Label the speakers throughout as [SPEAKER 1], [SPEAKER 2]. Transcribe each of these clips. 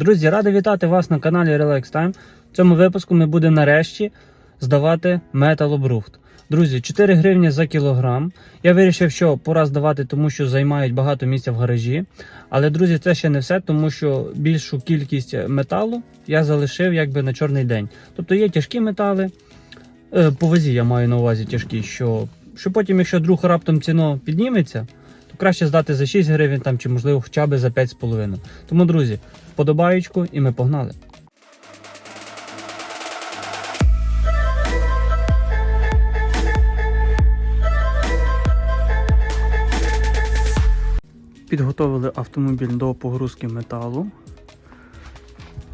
[SPEAKER 1] Друзі, радий вітати вас на каналі Relax Time. В цьому випуску ми будемо нарешті здавати металобрухт. Друзі, 4 гривні за кілограм. Я вирішив, що пора здавати, тому що займають багато місця в гаражі. Але, друзі, це ще не все, тому що більшу кількість металу я залишив якби на чорний день. Тобто є тяжкі метали. Е, По вазі я маю на увазі тяжкі, що, що потім, якщо друг раптом ціно підніметься, то краще здати за 6 гривень там, чи можливо хоча б за 5,5. Тому, друзі, вподобаючку і ми погнали. Підготовили автомобіль до погрузки металу.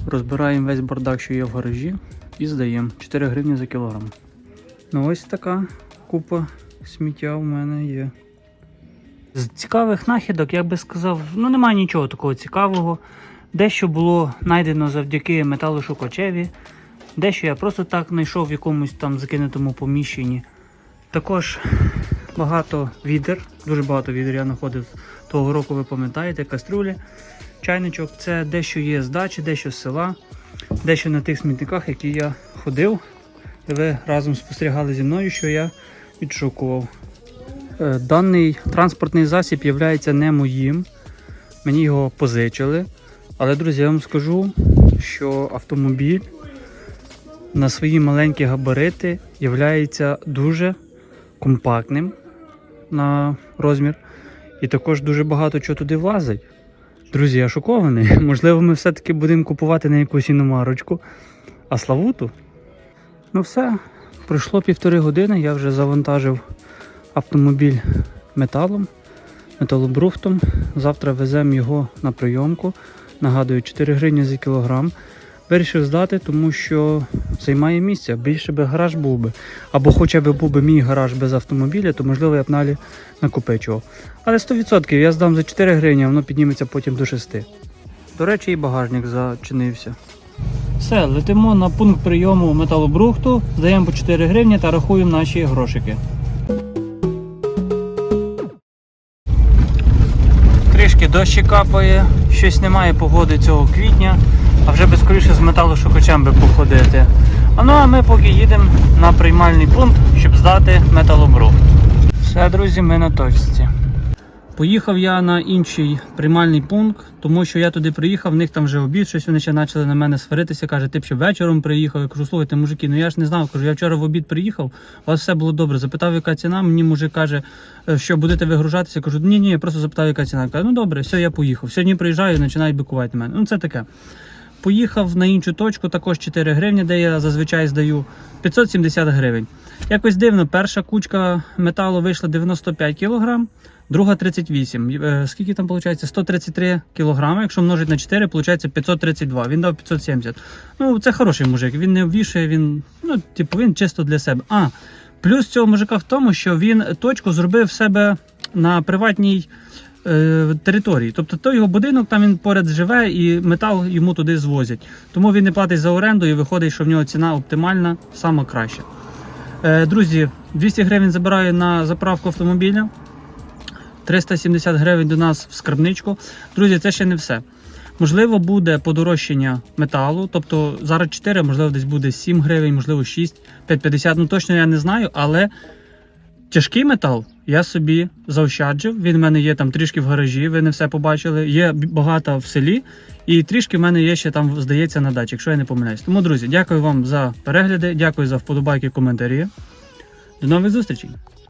[SPEAKER 1] Розбираємо весь бардак, що є в гаражі, і здаємо 4 гривні за кілограм. Ну ось така купа сміття в мене є. З цікавих знахідок, я би сказав, ну немає нічого такого цікавого. Дещо було знайдено завдяки металошукачеві, дещо я просто так знайшов в якомусь там закинутому поміщенні. Також багато відер, дуже багато відер я знаходив того року, ви пам'ятаєте, каструлі, чайничок. Це дещо є з дачі, дещо з села, дещо на тих смітниках, які я ходив. Ви разом спостерігали зі мною, що я відшукував. Е, Даний транспортний засіб є не моїм. Мені його позичили. Але, друзі, я вам скажу, що автомобіль на свої маленькі габарити є дуже компактним на розмір. І також дуже багато чого туди влазить. Друзі, я шокований. Можливо, ми все-таки будемо купувати не якусь іномарочку, а славуту. Ну все, пройшло півтори години, я вже завантажив автомобіль металом, металобрухтом. Завтра веземо його на прийомку. Нагадую, 4 гривні за кілограм. Вирішив здати, тому що займає місце. Більше би гараж був би. Або хоча б був би мій гараж без автомобіля, то можливо я б далі накопичував. Але 100% я здам за 4 гривні, а воно підніметься потім до 6. До речі, і багажник зачинився. Все, летимо на пункт прийому металобрухту, здаємо по 4 гривні та рахуємо наші грошики. Дощі капає, щось немає погоди цього квітня, а вже би скоріше з металошукачем би походити. А ну а ми поки їдемо на приймальний пункт, щоб здати металобрухт. Все, друзі, ми на точці. Поїхав я на інший приймальний пункт, тому що я туди приїхав, в них там вже обід, щось вони ще почали на мене сваритися. Каже, ти б ще вечором приїхав. Я кажу, слухайте, мужики, ну я ж не знав. Кажу, я вчора в обід приїхав, у вас все було добре. Запитав, яка ціна. Мені мужик каже, «Е, що будете вигружатися. Кажу, ні, ні, я просто запитав, яка ціна. Каже, ну добре, все, я поїхав. Сьогодні приїжджаю і починають бикувати мене. Ну це таке. Поїхав на іншу точку, також 4 гривні, де я зазвичай здаю 570 гривень. Якось дивно, перша кучка металу вийшла 95 кг, друга 38. Е, Скільки там виходить? 133 кг. Якщо множить на 4, виходить 532. Він дав 570. Ну, це хороший мужик. Він не ввішує, він, ну, типу, він чисто для себе. А, плюс цього мужика в тому, що він точку зробив в себе на приватній е, території. Тобто той його будинок, там він поряд живе і метал йому туди звозять. Тому він не платить за оренду і виходить, що в нього ціна оптимальна, сама краща. Е, друзі, 200 гривень забираю на заправку автомобіля. 370 гривень до нас в скарбничку. Друзі, це ще не все. Можливо, буде подорожчання металу, тобто зараз 4, можливо, десь буде 7 гривень, можливо, 6, 5,50. Ну точно я не знаю, але тяжкий метал я собі заощаджив. Він в мене є там трішки в гаражі, ви не все побачили. Є багато в селі, і трішки в мене є ще там, здається, на дачі, якщо я не помиляюсь. Тому, друзі, дякую вам за перегляди, дякую за вподобайки, коментарі. До нових зустрічей!